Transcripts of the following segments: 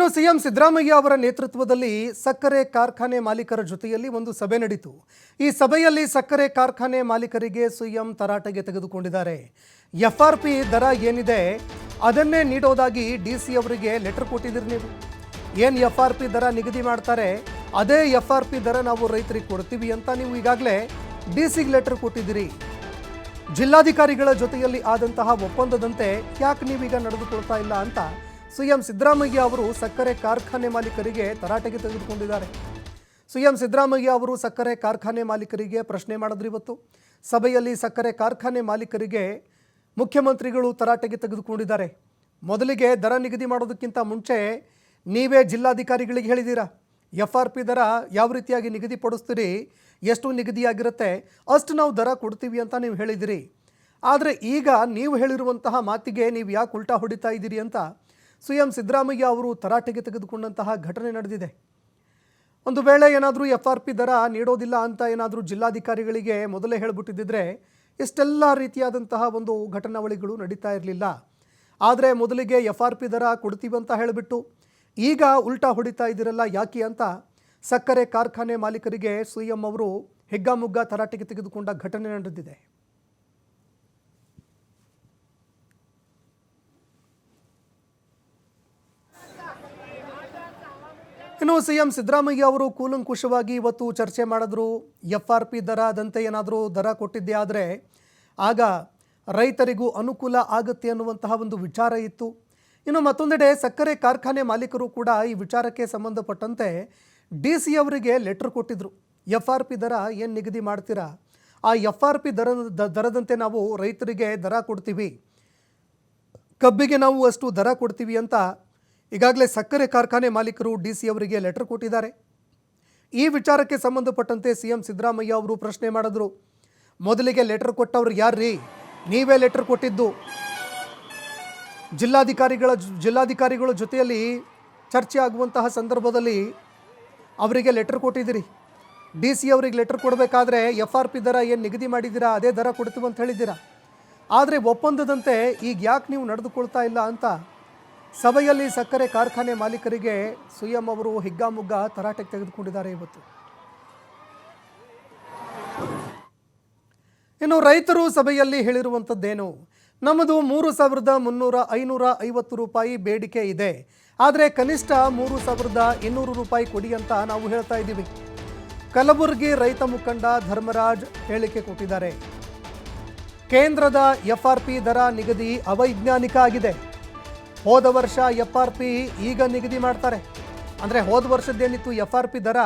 ಇನ್ನು ಸಿಎಂ ಸಿದ್ದರಾಮಯ್ಯ ಅವರ ನೇತೃತ್ವದಲ್ಲಿ ಸಕ್ಕರೆ ಕಾರ್ಖಾನೆ ಮಾಲೀಕರ ಜೊತೆಯಲ್ಲಿ ಒಂದು ಸಭೆ ನಡೆಯಿತು ಈ ಸಭೆಯಲ್ಲಿ ಸಕ್ಕರೆ ಕಾರ್ಖಾನೆ ಮಾಲೀಕರಿಗೆ ಸಿಎಂ ತರಾಟೆಗೆ ತೆಗೆದುಕೊಂಡಿದ್ದಾರೆ. ಎಫ್ಆರ್ಪಿ ದರ ಏನಿದೆ, ಅದನ್ನೇ ನೀಡೋದಾಗಿ ಡಿ ಸಿ ಅವರಿಗೆ ಲೆಟರ್ ಕೊಟ್ಟಿದ್ದೀರಿ ನೀವು. ಏನು ಎಫ್ ಆರ್ ಪಿ ದರ ನಿಗದಿ ಮಾಡ್ತಾರೆ, ಅದೇ ಎಫ್ ಆರ್ ಪಿ ದರ ನಾವು ರೈತರಿಗೆ ಕೊಡ್ತೀವಿ ಅಂತ ನೀವು ಈಗಾಗಲೇ ಡಿ ಸಿಗೆ ಲೆಟರ್ ಕೊಟ್ಟಿದ್ದೀರಿ. ಜಿಲ್ಲಾಧಿಕಾರಿಗಳ ಜೊತೆಯಲ್ಲಿ ಆದಂತಹ ಒಪ್ಪಂದದಂತೆ ಯಾಕೆ ನೀವೀಗ ನಡೆದುಕೊಳ್ತಾ ಇಲ್ಲ ಅಂತ ಸಿಎಂ ಸಿದ್ದರಾಮಯ್ಯ ಅವರು ಸಕ್ಕರೆ ಕಾರ್ಖಾನೆ ಮಾಲೀಕರಿಗೆ ತರಾಟೆಗೆ ತೆಗೆದುಕೊಂಡಿದ್ದಾರೆ. ಸಿಎಂ ಸಿದ್ದರಾಮಯ್ಯ ಅವರು ಸಕ್ಕರೆ ಕಾರ್ಖಾನೆ ಮಾಲೀಕರಿಗೆ ಪ್ರಶ್ನೆ ಮಾಡಿದ್ರು ಇವತ್ತು. ಸಭೆಯಲ್ಲಿ ಸಕ್ಕರೆ ಕಾರ್ಖಾನೆ ಮಾಲೀಕರಿಗೆ ಮುಖ್ಯಮಂತ್ರಿಗಳು ತರಾಟೆಗೆ ತೆಗೆದುಕೊಂಡಿದ್ದಾರೆ. ಮೊದಲಿಗೆ ದರ ನಿಗದಿ ಮಾಡೋದಕ್ಕಿಂತ ಮುಂಚೆ ನೀವೇ ಜಿಲ್ಲಾಧಿಕಾರಿಗಳಿಗೆ ಹೇಳಿದ್ದೀರಾ ಎಫ್ ಆರ್ ಪಿ ದರ ಯಾವ ರೀತಿಯಾಗಿ ನಿಗದಿಪಡಿಸ್ತೀರಿ ಎಷ್ಟು ನಿಗದಿಯಾಗಿರುತ್ತೆ? ಅಷ್ಟು ನಾವು ದರ ಕೊಡ್ತೀವಿ ಅಂತ ನೀವು ಹೇಳಿದಿರಿ. ಆದರೆ ಈಗ ನೀವು ಹೇಳಿರುವಂತಹ ಮಾತಿಗೆ ನೀವು ಯಾಕೆ ಉಲ್ಟಾ ಹೊಡಿತಾ ಇದ್ದೀರಿ ಅಂತ ಸಿ ಎಂ ಸಿದ್ದರಾಮಯ್ಯ ಅವರು ತರಾಟೆಗೆ ತೆಗೆದುಕೊಂಡಂತಹ ಘಟನೆ ನಡೆದಿದೆ. ಒಂದು ವೇಳೆ ಏನಾದರೂ ಎಫ್ ಆರ್ ಪಿ ದರ ನೀಡೋದಿಲ್ಲ ಅಂತ ಏನಾದರೂ ಜಿಲ್ಲಾಧಿಕಾರಿಗಳಿಗೆ ಮೊದಲೇ ಹೇಳಿಬಿಟ್ಟಿದ್ದಿದ್ರೆ ಇಷ್ಟೆಲ್ಲ ರೀತಿಯಾದಂತಹ ಒಂದು ಘಟನಾವಳಿಗಳು ನಡೀತಾ ಇರಲಿಲ್ಲ. ಆದರೆ ಮೊದಲಿಗೆ ಎಫ್ ಆರ್ ಪಿ ದರ ಕೊಡ್ತೀವಿ ಅಂತ ಹೇಳಿಬಿಟ್ಟು ಈಗ ಉಲ್ಟಾ ಹೊಡಿತಾ ಇದ್ದೀರಲ್ಲ ಯಾಕೆ ಅಂತ ಸಕ್ಕರೆ ಕಾರ್ಖಾನೆ ಮಾಲೀಕರಿಗೆ ಸಿ ಎಂ ಅವರು ಹೆಗ್ಗಾಮುಗ್ಗ ತರಾಟೆಗೆ ತೆಗೆದುಕೊಂಡ ಘಟನೆ ನಡೆದಿದೆ. ಇನ್ನು ಸಿ ಎಂ ಸಿದ್ದರಾಮಯ್ಯ ಅವರು ಕೂಲಂಕುಷವಾಗಿ ಇವತ್ತು ಚರ್ಚೆ ಮಾಡಿದ್ರು. ಎಫ್ ಆರ್ ಪಿ ದರದಂತೆ ಏನಾದರೂ ದರ ಕೊಟ್ಟಿದ್ದೆ ಆದರೆ ಆಗ ರೈತರಿಗೂ ಅನುಕೂಲ ಆಗುತ್ತೆ ಅನ್ನುವಂತಹ ಒಂದು ವಿಚಾರ ಇತ್ತು. ಇನ್ನು ಮತ್ತೊಂದೆಡೆ ಸಕ್ಕರೆ ಕಾರ್ಖಾನೆ ಮಾಲೀಕರು ಕೂಡ ಈ ವಿಚಾರಕ್ಕೆ ಸಂಬಂಧಪಟ್ಟಂತೆ ಡಿ ಸಿ ಅವರಿಗೆ ಲೆಟರ್ ಕೊಟ್ಟಿದ್ರು. ಎಫ್ ಆರ್ ಪಿ ದರ ಏನು ನಿಗದಿ ಮಾಡ್ತೀರಾ? ಆ ಎಫ್ ಆರ್ ಪಿ ದರ ದರದಂತೆ ನಾವು ರೈತರಿಗೆ ದರ ಕೊಡ್ತೀವಿ. ಕಬ್ಬಿಗೆ ನಾವು ಅಷ್ಟು ದರ ಕೊಡ್ತೀವಿ ಅಂತ ಈಗಾಗಲೇ ಸಕ್ಕರೆ ಕಾರ್ಖಾನೆ ಮಾಲೀಕರು ಡಿ ಸಿ ಅವರಿಗೆ ಲೆಟರ್ ಕೊಟ್ಟಿದ್ದಾರೆ. ಈ ವಿಚಾರಕ್ಕೆ ಸಂಬಂಧಪಟ್ಟಂತೆ ಸಿ ಎಂ ಸಿದ್ದರಾಮಯ್ಯ ಅವರು ಪ್ರಶ್ನೆ ಮಾಡಿದ್ರು. ಮೊದಲಿಗೆ ಲೆಟರ್ ಕೊಟ್ಟವ್ರು ಯಾರ್ರೀ? ನೀವೇ ಲೆಟರ್ ಕೊಟ್ಟಿದ್ದು. ಜಿಲ್ಲಾಧಿಕಾರಿಗಳ ಜಿಲ್ಲಾಧಿಕಾರಿಗಳ ಜೊತೆಯಲ್ಲಿ ಚರ್ಚೆ ಆಗುವಂತಹ ಸಂದರ್ಭದಲ್ಲಿ ಅವರಿಗೆ ಲೆಟರ್ ಕೊಟ್ಟಿದ್ದೀರಿ. ಡಿ ಸಿ ಅವರಿಗೆ ಲೆಟರ್ ಕೊಡಬೇಕಾದ್ರೆ ಎಫ್ ಆರ್ ಪಿ ದರ ಏನು ನಿಗದಿ ಮಾಡಿದ್ದೀರಾ? ಅದೇ ದರ ಕೊಡ್ತೀವಿ ಅಂತ ಹೇಳಿದ್ದೀರಾ? ಆದರೆ ಒಪ್ಪಂದದಂತೆ ಈಗ ಯಾಕೆ ನೀವು ನಡೆದುಕೊಳ್ತಾ ಇಲ್ಲ ಅಂತ ಸಭೆಯಲ್ಲಿ ಸಕ್ಕರೆ ಕಾರ್ಖಾನೆ ಮಾಲೀಕರಿಗೆ ಸುಯಂ ಅವರು ಹಿಗ್ಗಾಮುಗ್ಗ ತರಾಟೆಗೆ ತೆಗೆದುಕೊಂಡಿದ್ದಾರೆ ಇವತ್ತು. ಇನ್ನು ರೈತರು ಸಭೆಯಲ್ಲಿ ಹೇಳಿರುವಂಥದ್ದೇನು ನಮ್ಮದು ಮೂರು ಸಾವಿರದ ಮುನ್ನೂರ ಐನೂರ ಐವತ್ತು ರೂಪಾಯಿ ಬೇಡಿಕೆ ಇದೆ. ಆದರೆ ಕನಿಷ್ಠ ಮೂರು ಸಾವಿರದ ಇನ್ನೂರು ರೂಪಾಯಿ ಕೊಡಿ ಅಂತ ನಾವು ಹೇಳ್ತಾ ಇದ್ದೀವಿ. ಕಲಬುರಗಿ ರೈತ ಮುಖಂಡ ಧರ್ಮರಾಜ್ ಹೇಳಿಕೆ ಕೊಟ್ಟಿದ್ದಾರೆ. ಕೇಂದ್ರದ ಎಫ್ ಆರ್ ಪಿ ದರ ನಿಗದಿ ಅವೈಜ್ಞಾನಿಕ ಆಗಿದೆ. ಹೋದ ವರ್ಷ ಎಫ್ ಆರ್ ಪಿ ಈಗ ನಿಗದಿ ಮಾಡ್ತಾರೆ. ಅಂದರೆ ಹೋದ ವರ್ಷದ್ದೇನಿತ್ತು ಎಫ್ ಆರ್ ಪಿ ದರ,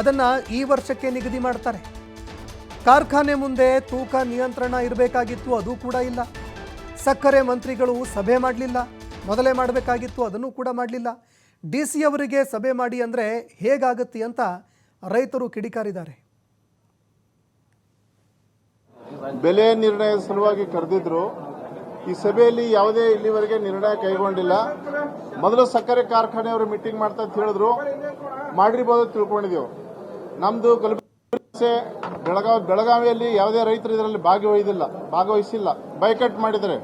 ಅದನ್ನು ಈ ವರ್ಷಕ್ಕೆ ನಿಗದಿ ಮಾಡ್ತಾರೆ. ಕಾರ್ಖಾನೆ ಮುಂದೆ ತೂಕ ನಿಯಂತ್ರಣ ಇರಬೇಕಾಗಿತ್ತು, ಅದು ಕೂಡ ಇಲ್ಲ. ಸಕ್ಕರೆ ಮಂತ್ರಿಗಳು ಸಭೆ ಮಾಡಲಿಲ್ಲ, ಮೊದಲೇ ಮಾಡಬೇಕಾಗಿತ್ತು, ಅದನ್ನು ಕೂಡ ಮಾಡಲಿಲ್ಲ. ಡಿ ಸಿ ಅವರಿಗೆ ಸಭೆ ಮಾಡಿ ಅಂದರೆ ಹೇಗಾಗುತ್ತೆ ಅಂತ ರೈತರು ಕಿಡಿಕಾರಿದ್ದಾರೆ. ಬೆಲೆ ನಿರ್ಣಯ ಸಲುವಾಗಿ ಕರೆದಿದ್ರು ಈ ಸಭೆಯಲ್ಲಿ ಯಾವುದೇ ಇಲ್ಲಿವರೆಗೆ ನಿರ್ಣಯ ಕೈಗೊಂಡಿಲ್ಲ. ಮೊದಲು ಸಕ್ಕರೆ ಕಾರ್ಖಾನೆಯವರು ಮೀಟಿಂಗ್ ಮಾಡ್ತಾ ಅಂತ ಹೇಳಿದ್ರು. ಮಾಡಿರ್ಬೋದು ತಿಳ್ಕೊಂಡಿದ್ದೆವು. ನಮ್ದು ಕಲಬುರಗಿ ಬೆಳಗಾವಿ, ಬೆಳಗಾವಿಯಲ್ಲಿ ಯಾವುದೇ ರೈತರು ಇದರಲ್ಲಿ ಭಾಗವಹಿಸಿಲ್ಲ ಭಾಗವಹಿಸಿಲ್ಲ. ಬೈಕಟ್ ಮಾಡಿದರೆ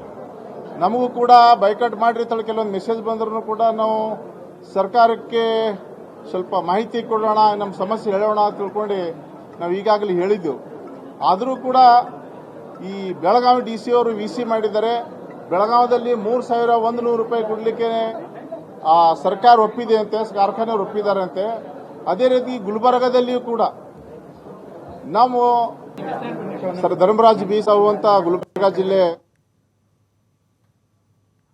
ನಮಗೂ ಕೂಡ ಬೈಕಟ್ ಮಾಡಿರಿ ತಳ ಕೆಲವೊಂದು ಮೆಸೇಜ್ ಬಂದ್ರೂ ಕೂಡ ನಾವು ಸರ್ಕಾರಕ್ಕೆ ಸ್ವಲ್ಪ ಮಾಹಿತಿ ಕೊಡೋಣ, ನಮ್ಮ ಸಮಸ್ಯೆ ಹೇಳೋಣ ತಿಳ್ಕೊಂಡು ನಾವು ಈಗಾಗಲೇ ಹೇಳಿದ್ದೆವು. ಆದರೂ ಕೂಡ ಈ ಬೆಳಗಾವಿ ಡಿ ಸಿ ಅವರು ವಿ ಸಿ ಮಾಡಿದ್ದಾರೆ. ಬೆಳಗಾವದಲ್ಲಿ ಮೂರು ಸಾವಿರ ಒಂದು ನೂರು ರೂಪಾಯಿ ಕೊಡಲಿಕ್ಕೆ, ಆ, ಸರ್ಕಾರ ಒಪ್ಪಿದೆ ಅಂತೆ ಕಾರ್ಖಾನೆಯವರು ಒಪ್ಪಿದ್ದಾರೆ ಅಂತೆ ಅದೇ ರೀತಿ ಗುಲ್ಬರ್ಗದಲ್ಲಿಯೂ ಕೂಡ ನಾವು ಸರ್ ಧರ್ಮರಾಜ್ ಬೀಸ್ ಅಂತ ಗುಲ್ಬರ್ಗ ಜಿಲ್ಲೆ